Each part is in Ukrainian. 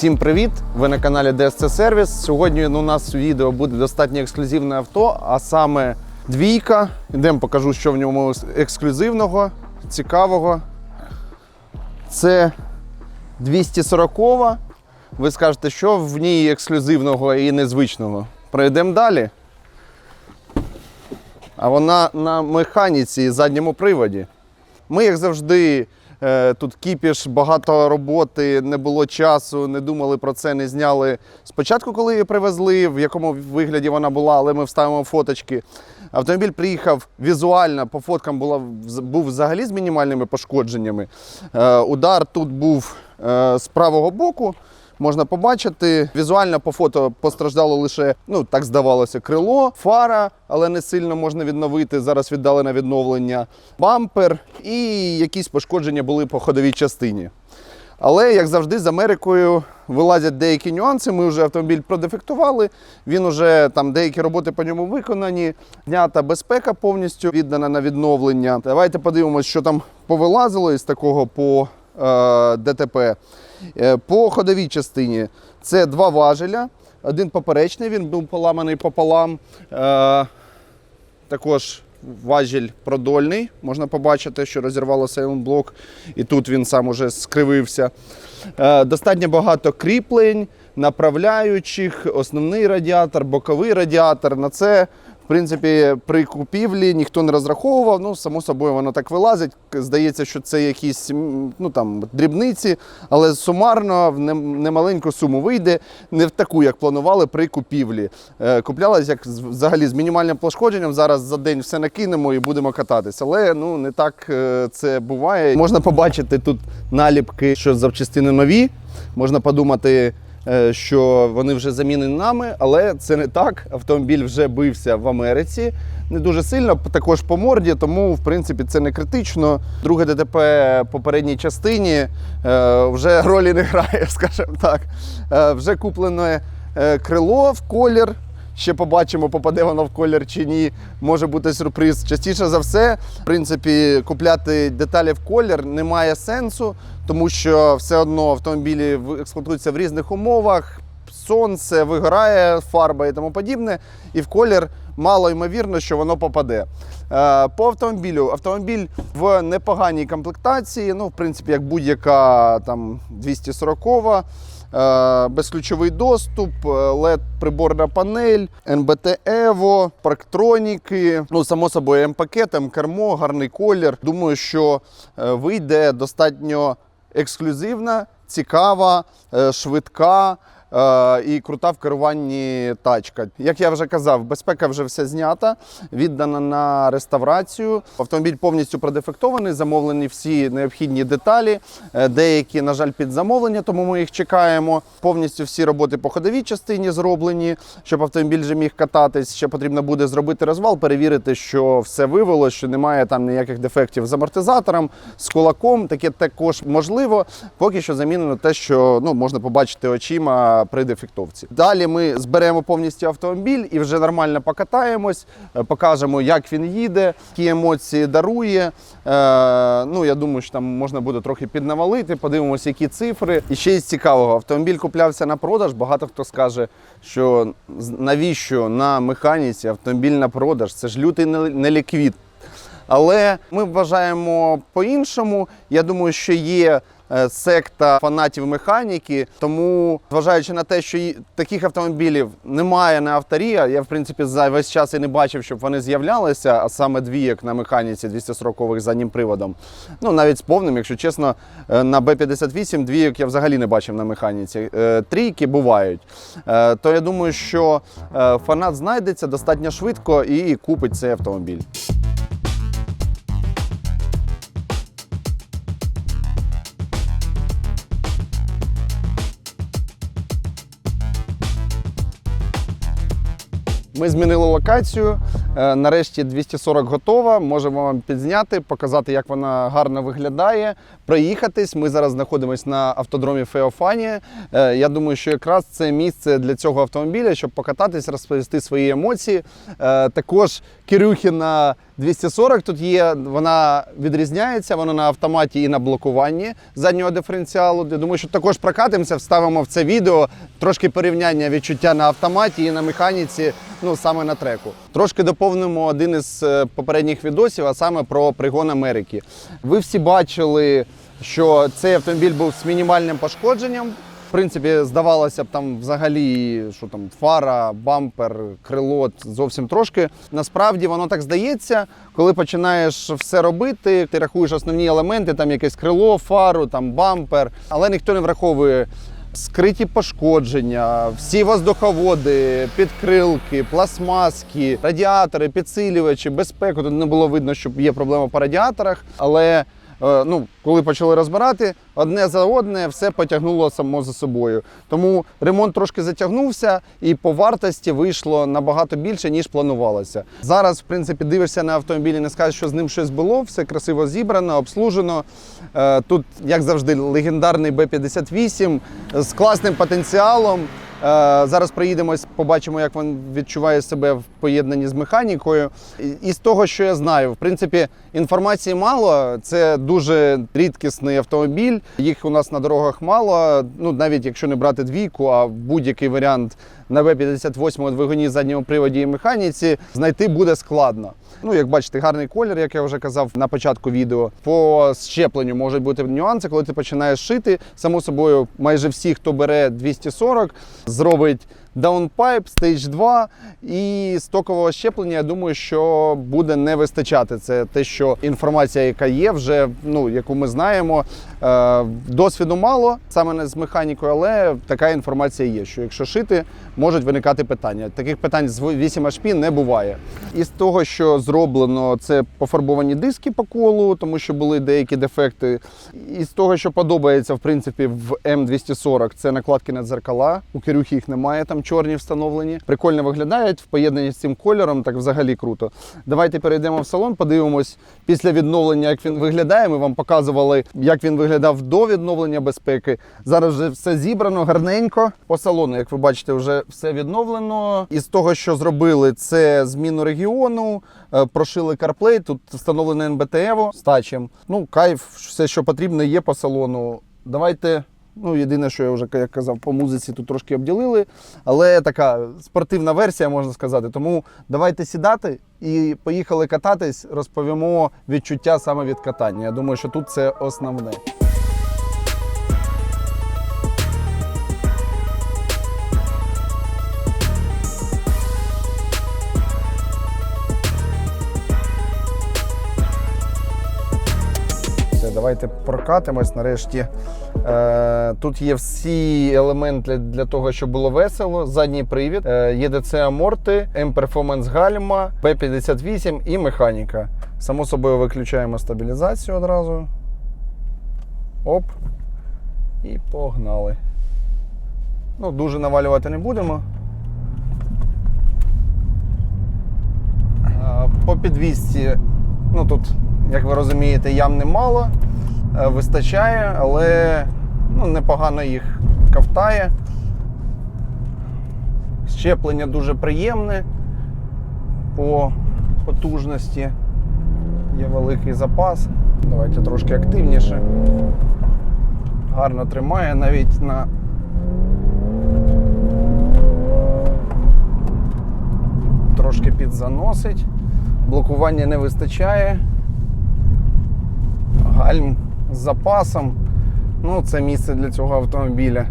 Всім привіт! Ви на каналі DSC Service. Сьогодні у нас відео буде достатньо ексклюзивне авто, а саме двійка. Ідемо покажу, що в ньому ексклюзивного, цікавого. Це 240. Ви скажете, що в ній ексклюзивного і незвичного. Пройдемо далі. А вона на механіці і задньому приводі. Ми, як завжди, тут кіпіш, багато роботи, не було часу, не думали про це, не зняли спочатку, коли її привезли, в якому вигляді вона була, але ми вставимо фоточки. Автомобіль приїхав візуально, по фоткам була, був взагалі з мінімальними пошкодженнями. Е, Удар тут був е, з правого боку. Можна побачити. Візуально по фото постраждало лише, ну так здавалося, крило, фара, але не сильно можна відновити. Зараз віддали на відновлення бампер і якісь пошкодження були по ходовій частині. Але, як завжди, з Америкою вилазять деякі нюанси. Ми вже автомобіль продефектували. Він вже там деякі роботи по ньому виконані. Знята безпека повністю віддана на відновлення. Давайте подивимося, що там повилазило із такого по ДТП. Е, По ходовій частині це два важеля. Один поперечний, він був поламаний пополам. Е, також важіль продольний. Можна побачити, що розірвало блок, і тут він сам уже скривився. Е, Достатньо багато кріплень, направляючих, основний радіатор, боковий радіатор. На це, принципі, при купівлі ніхто не розраховував. Ну, само собою, воно так вилазить. Здається, що це якісь ну, там, дрібниці, але сумарно в немаленьку суму вийде, не в таку, як планували при купівлі. Е, Куплялась як взагалі з мінімальним пошкодженням. Зараз за день все накинемо і будемо кататися. Але ну, не так е, це буває. Можна побачити тут наліпки, що запчастини нові. Можна подумати, що вони вже замінені нами, але це не так. Автомобіль вже бився в Америці. Не дуже сильно, також по морді, тому в принципі це не критично. Друге ДТП попередній частині е, вже ролі не грає, скажімо так. Е, вже куплене е, крило в колір. Ще побачимо, попаде воно в колір чи ні. Може бути сюрприз. Частіше за все, в принципі, купляти деталі в колір немає сенсу, тому що все одно автомобілі експлуатуються в різних умовах. Сонце вигорає, фарба і тому подібне. І в колір мало ймовірно, що воно попаде. Е, По автомобілю. Автомобіль в непоганій комплектації. Ну, в принципі, як будь-яка там 240 Е, безключовий доступ, led приборна панель, НБТ Evo, парктроніки. Ну, само собою, М-пакет, М-кермо, гарний колір. Думаю, що е, вийде достатньо ексклюзивна, цікава, е, швидка. Е, І крута в керуванні тачка. Як я вже казав, безпека вже все знята, віддана на реставрацію. Автомобіль повністю продефектований, замовлені всі необхідні деталі. Е, Деякі, на жаль, під замовлення, тому ми їх чекаємо. Повністю всі роботи по ходовій частині зроблені, щоб автомобіль вже міг кататись. Ще потрібно буде зробити розвал, перевірити, що все вивело, що немає там ніяких дефектів з амортизатором, з кулаком. Таке також можливо. Поки що замінено те, що ну, можна побачити очима при дефектовці. Далі ми зберемо повністю автомобіль і вже нормально покатаємось, е, покажемо, як він їде, які емоції дарує. Е, ну, я думаю, що там можна буде трохи піднавалити, подивимося, які цифри. І ще із цікавого, автомобіль куплявся на продаж. Багато хто скаже, що навіщо на механіці автомобіль на продаж? Це ж лютий нел- неліквід. Але ми вважаємо по-іншому. Я думаю, що є секта фанатів механіки. Тому, зважаючи на те, що таких автомобілів немає на авторія, я в принципі за весь час і не бачив, щоб вони з'являлися, а саме двійок на механіці 240-х заднім приводом. Ну навіть з повним, якщо чесно, е, на Б-58 двійок я взагалі не бачив на механіці. Е, Трійки бувають. Е, То я думаю, що е, фанат знайдеться достатньо швидко і купить цей автомобіль. Ми змінили локацію. Е, Нарешті 240 готова. Можемо вам підзняти, показати, як вона гарно виглядає, проїхатись. Ми зараз знаходимося на автодромі Феофанія. Е, Я думаю, що якраз це місце для цього автомобіля, щоб покататись, розповісти свої емоції. Е, Також Кирюхіна 240 тут є, вона відрізняється, вона на автоматі і на блокуванні заднього диференціалу. Я думаю, що також прокатимося, вставимо в це відео трошки порівняння відчуття на автоматі і на механіці, ну саме на треку. Трошки доповнимо один із е, попередніх відосів, а саме про пригон Америки. Ви всі бачили, що цей автомобіль був з мінімальним пошкодженням. В принципі, здавалося б, там взагалі, що там фара, бампер, крило зовсім трошки. Насправді воно так здається, коли починаєш все робити, ти рахуєш основні елементи, там якесь крило, фару, там бампер, але ніхто не враховує. Скриті пошкодження, всі воздуховоди, підкрилки, пластмаски, радіатори, підсилювачі, безпеку. Тут не було видно, що є проблема по радіаторах, але ну, коли почали розбирати, одне за одне все потягнуло само за собою. Тому ремонт трошки затягнувся, і по вартості вийшло набагато більше, ніж планувалося. Зараз, в принципі, дивишся на автомобіль і не скажеш, що з ним щось було, все красиво зібрано, обслужено. Е, Тут, як завжди, легендарний Б-58 з класним потенціалом. Е, Зараз проїдемось, побачимо, як він відчуває себе в поєднанні з механікою. І з того, що я знаю, в принципі, інформації мало. Це дуже рідкісний автомобіль. Їх у нас на дорогах мало. Ну навіть якщо не брати двійку, а будь-який варіант на Б-58 двигуні задньому приводі і механіці знайти буде складно. Ну, як бачите, гарний колір, як я вже казав на початку відео. По щепленню можуть бути нюанси, коли ти починаєш шити. Само собою, майже всі, хто бере 240, зробить даунпайп, стейдж 2 і стокового щеплення, я думаю, що буде не вистачати. Це те, що інформація, яка є, вже ну яку ми знаємо. Е, досвіду мало саме не з механікою, але така інформація є. Що якщо шити, можуть виникати питання. Таких питань з 8 HP не буває. І з того, що зроблено, це пофарбовані диски по колу, тому що були деякі дефекти. І з того, що подобається, в принципі, в М240, це накладки на дзеркала. У Кирюхи їх немає, там чорні встановлені. Прикольно виглядають в поєднанні з цим кольором, так взагалі круто. Давайте перейдемо в салон, подивимось після відновлення, як він виглядає. Ми вам показували, як він виглядав до відновлення безпеки. Зараз вже все зібрано гарненько. По салону, як ви бачите, вже все відновлено. І з того, що зробили, це зміну регіону, е, прошили CarPlay, тут встановлене NBT з тачем. Ну, кайф, все, що потрібно, є по салону. Давайте. Ну, єдине, що я вже як казав, по музиці тут трошки обділили, але така спортивна версія, можна сказати. Тому давайте сідати і поїхали кататись, розповімо відчуття саме від катання. Я думаю, що тут це основне. Давайте прокатимось нарешті. Е, тут є всі елементи для того, щоб було весело. Задній привід, е, ЄДЦ аморти, М-перформанс гальма, П-58 і механіка. Само собою виключаємо стабілізацію одразу. Оп. І погнали. Ну, дуже навалювати не будемо. Е, По підвісці, ну тут, як ви розумієте, ям немало, вистачає, але ну, непогано їх ковтає. Щеплення дуже приємне по потужності. Є великий запас. Давайте трошки активніше. Гарно тримає навіть на трошки підзаносить. Блокування не вистачає. Гальм з запасом. Ну, це місце для цього автомобіля.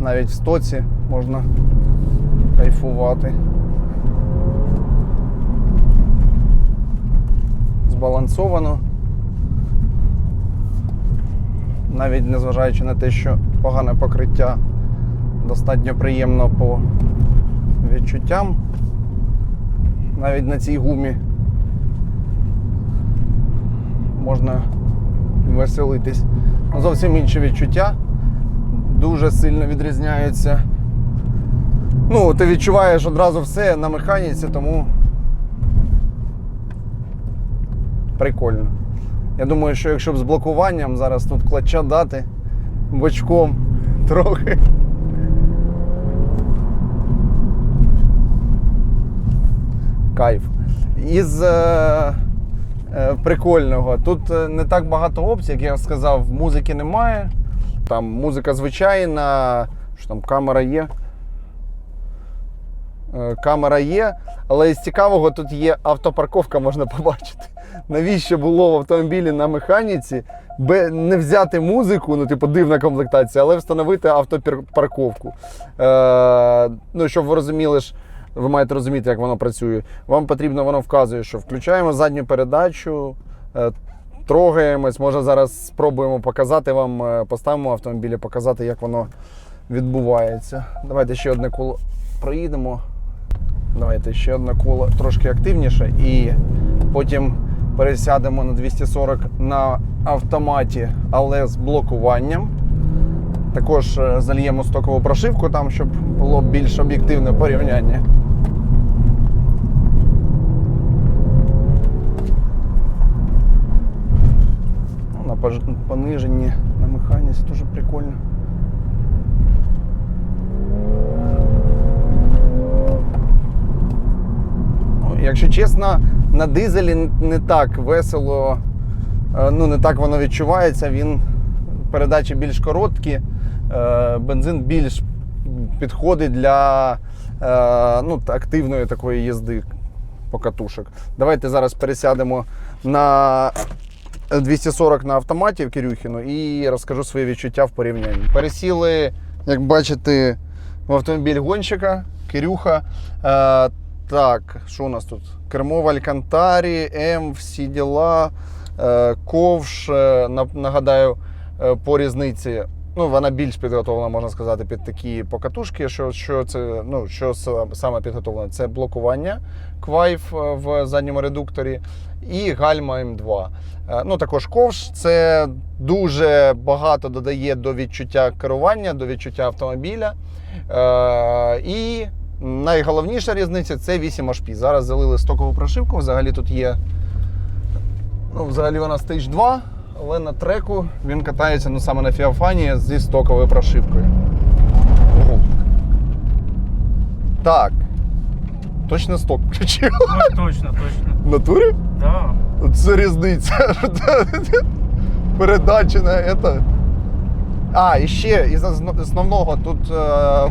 Навіть в стоці можна кайфувати. Збалансовано. Навіть незважаючи на те, що погане покриття достатньо приємно по відчуттям. Навіть на цій гумі можна веселитись. Ну, Зовсім інші відчуття. Дуже сильно відрізняються. Ну, ти відчуваєш одразу все на механіці, тому. Прикольно. Я думаю, що якщо б з блокуванням зараз тут клача дати бочком трохи. Кайф. Із е, прикольного. Тут е, не так багато опцій, як я сказав, музики немає. Там музика звичайна, що там камера є. Е, Камера є, але із цікавого тут є автопарковка, можна побачити. Навіщо було в автомобілі на механіці не взяти музику, ну, типу, дивна комплектація, але встановити автопарковку. Е, ну, щоб ви розуміли ж, ви маєте розуміти, як воно працює. Вам потрібно, воно вказує, що включаємо задню передачу, е, трогаємось. Може зараз спробуємо показати вам, е, поставимо автомобілі, показати, як воно відбувається. Давайте ще одне коло проїдемо. Давайте ще одне коло трошки активніше і потім пересядемо на 240 на автоматі, але з блокуванням. Також е, зальємо стокову прошивку там, щоб було більш об'єктивне порівняння. Ну, На механіці дуже прикольно. Ну, Якщо чесно, на дизелі не так весело, е, ну не так воно відчувається. Він передачі більш короткі, е, бензин більш підходить для е, ну, активної такої їзди по катушок. Давайте зараз пересядемо на 240 на автоматі в Кирюхіну і розкажу свої відчуття в порівнянні. Пересіли, як бачите, в автомобіль гонщика, Кирюха. Е, так, що у нас тут? Кермо в Алькантарі, М, всі діла, е, ковш. е, нагадаю, е, по різниці. Ну, вона більш підготовлена, можна сказати, під такі покатушки. Що, що це ну, що саме підготовлено? Це блокування квайф е, в задньому редукторі і гальма М2. Е, Ну, також ковш це дуже багато додає до відчуття керування, до відчуття автомобіля. Е, і найголовніша різниця це 8 HP. Зараз залили стокову прошивку. Взагалі тут є. Ну, взагалі вона Stage 2, але на треку він катається ну, саме на Фіафані зі стоковою прошивкою. Ого. Так. Точно сток включив. Ну, точно, точно. В натурі? Да. Це різниця. Передачі на это. А, і ще із основного тут е,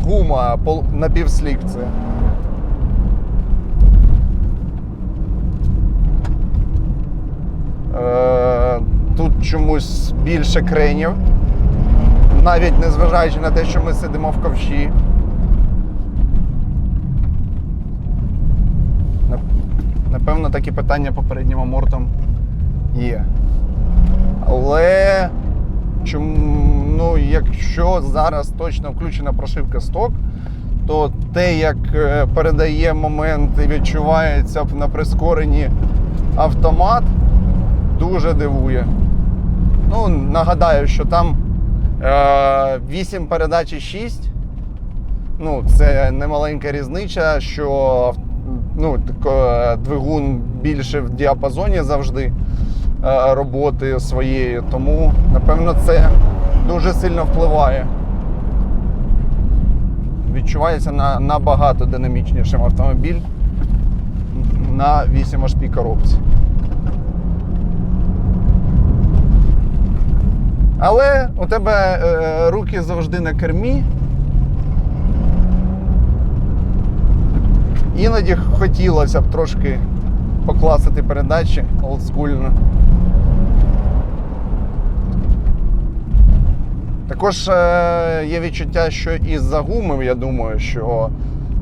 гума пол- напівслік це. Е, тут чомусь більше кренів. Навіть незважаючи на те, що ми сидимо в ковші. Напевно, такі питання попереднім амортом є. Але чому, ну, якщо зараз точно включена прошивка сток, то те, як е, передає момент і відчувається на прискоренні автомат, дуже дивує. Ну, нагадаю, що там е, 8 передач і 6. Ну, це немаленька різниця, що ну, е, двигун більше в діапазоні завжди е, роботи своєї. Тому, напевно, це дуже сильно впливає. Відчувається на, набагато динамічнішим автомобіль на 8 HP коробці. Але у тебе е, руки завжди на кермі. Іноді хотілося б трошки покласити передачі олдскульно. Також е, є відчуття, що із-за гуми, я думаю, що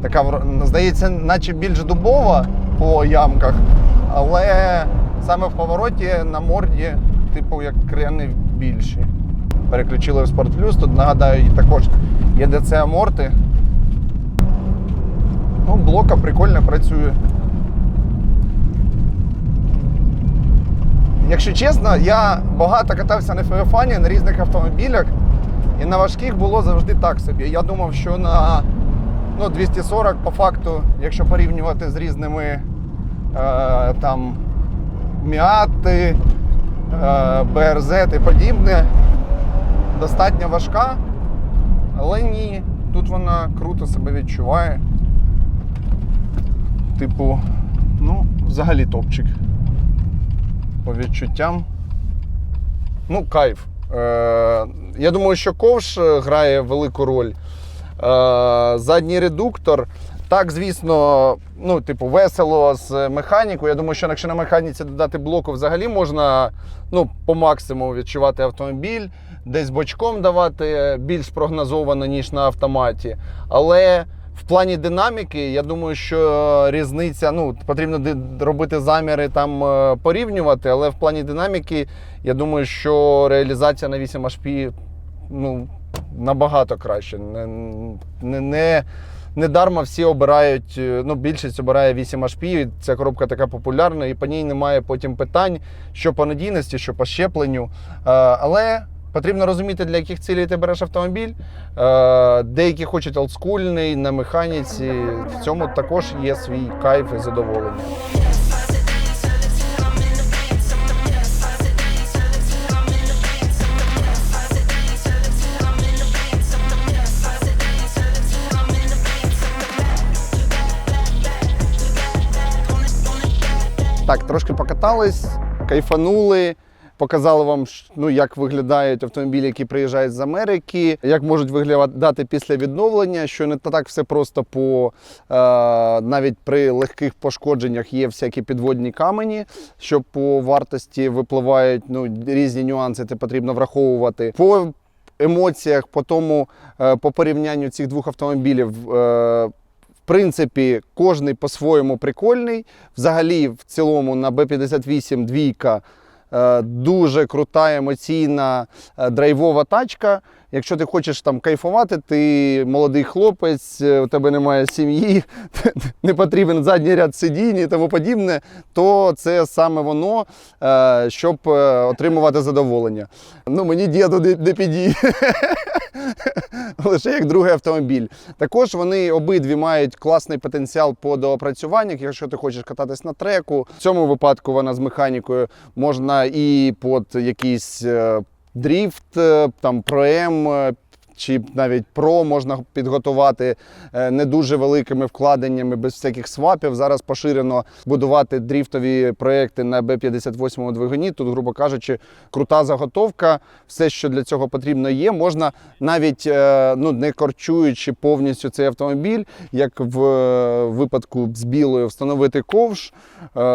така здається, наче більш дубова по ямках, але саме в повороті на морді, типу, як крени більші. Переключили в Sport Plus. Тут нагадаю, також є DC аморти. Ну, блока прикольно працює. Якщо чесно, я багато катався на Феофані на різних автомобілях, і на важких було завжди так собі. Я думав, що на Ну, 240 по факту, якщо порівнювати з різними е, там Міати, БРЗ і подібне, достатньо важка, але ні, тут вона круто себе відчуває. Типу, ну, взагалі топчик. По відчуттям. Ну, кайф. Е, я думаю, що ковш е, грає велику роль. Е, задній редуктор. Так, звісно, ну, типу, весело з механікою. Я думаю, що якщо на механіці додати блоку, взагалі можна ну, по максимуму відчувати автомобіль, десь бочком давати більш прогнозовано, ніж на автоматі. Але в плані динаміки, я думаю, що різниця, ну, потрібно робити заміри там е, порівнювати, але в плані динаміки, я думаю, що реалізація на 8 HP ну, набагато краще. Не, не, не, не дарма всі обирають, е, ну, більшість обирає 8 HP, ця коробка така популярна, і по ній немає потім питань, що по надійності, що по щепленню. Е, але потрібно розуміти, для яких цілей ти береш автомобіль. Е, деякі хочуть олдскульний на механіці. В цьому також є свій кайф і задоволення. Трошки покатались, кайфанули. Показали вам, ну, як виглядають автомобілі, які приїжджають з Америки, як можуть виглядати після відновлення, що не так все просто по е, навіть при легких пошкодженнях є всякі підводні камені, що по вартості випливають ну, різні нюанси, це потрібно враховувати. По емоціях, по тому, е, по порівнянню цих двох автомобілів. Е, принципі, кожний по-своєму прикольний. Взагалі, в цілому на B58 двійка е, дуже крута, емоційна, е, драйвова тачка. Якщо ти хочеш там кайфувати, ти молодий хлопець, е, у тебе немає сім'ї, не потрібен задній ряд сидінь і тому подібне, то це саме воно, е, щоб е, отримувати задоволення. Ну, мені діду не підійде. Лише як другий автомобіль. Також вони обидві мають класний потенціал по доопрацюваннях. Якщо ти хочеш кататись на треку, в цьому випадку вона з механікою можна і під якийсь е, дріфт, е, там проем. Чи навіть про можна підготувати е, не дуже великими вкладеннями, без всяких свапів. Зараз поширено будувати дріфтові проекти на B58 двигуні. Тут, грубо кажучи, крута заготовка. Все, що для цього потрібно, є. Можна навіть е, ну, не корчуючи повністю цей автомобіль, як в е, випадку з білою, встановити ковш,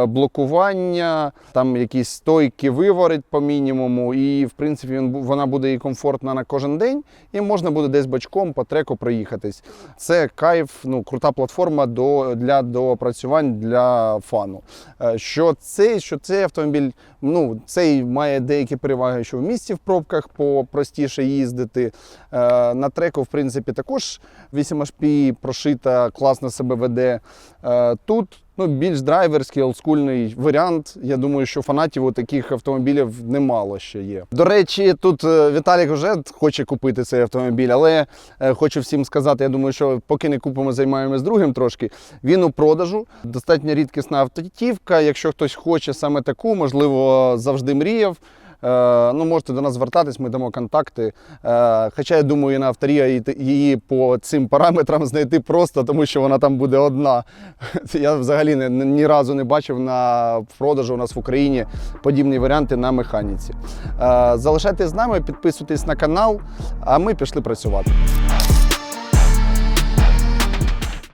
блокування, там якісь стойки виворить по мінімуму, і в принципі вона буде і комфортна на кожен день, і можна буде десь бочком по треку проїхатись. Це кайф, ну крута платформа до, для доопрацювань для фану. Е, Що цей, що цей автомобіль, ну цей має деякі переваги, що в місті в пробках попростіше їздити. Е, На треку, в принципі, також 8HP прошита, класно себе веде. Е, Тут ну, більш драйверський, олдскульний варіант. Я думаю, що фанатів у таких автомобілів немало ще є. До речі, тут е, Віталік вже хоче купити цей автомобіль, але е, хочу всім сказати, я думаю, що поки не купимо, займаємось другим трошки. Він у продажу. Достатньо рідкісна автотівка. Якщо хтось хоче саме таку, можливо, завжди мріяв. Е, ну, можете до нас звертатись, ми дамо контакти. Е, хоча я думаю, і на авторія її, по цим параметрам знайти просто, тому що вона там буде одна. Я взагалі ні разу не бачив на продажу у нас в Україні подібні варіанти на механіці. Е, залишайтесь з нами, підписуйтесь на канал, а ми пішли працювати.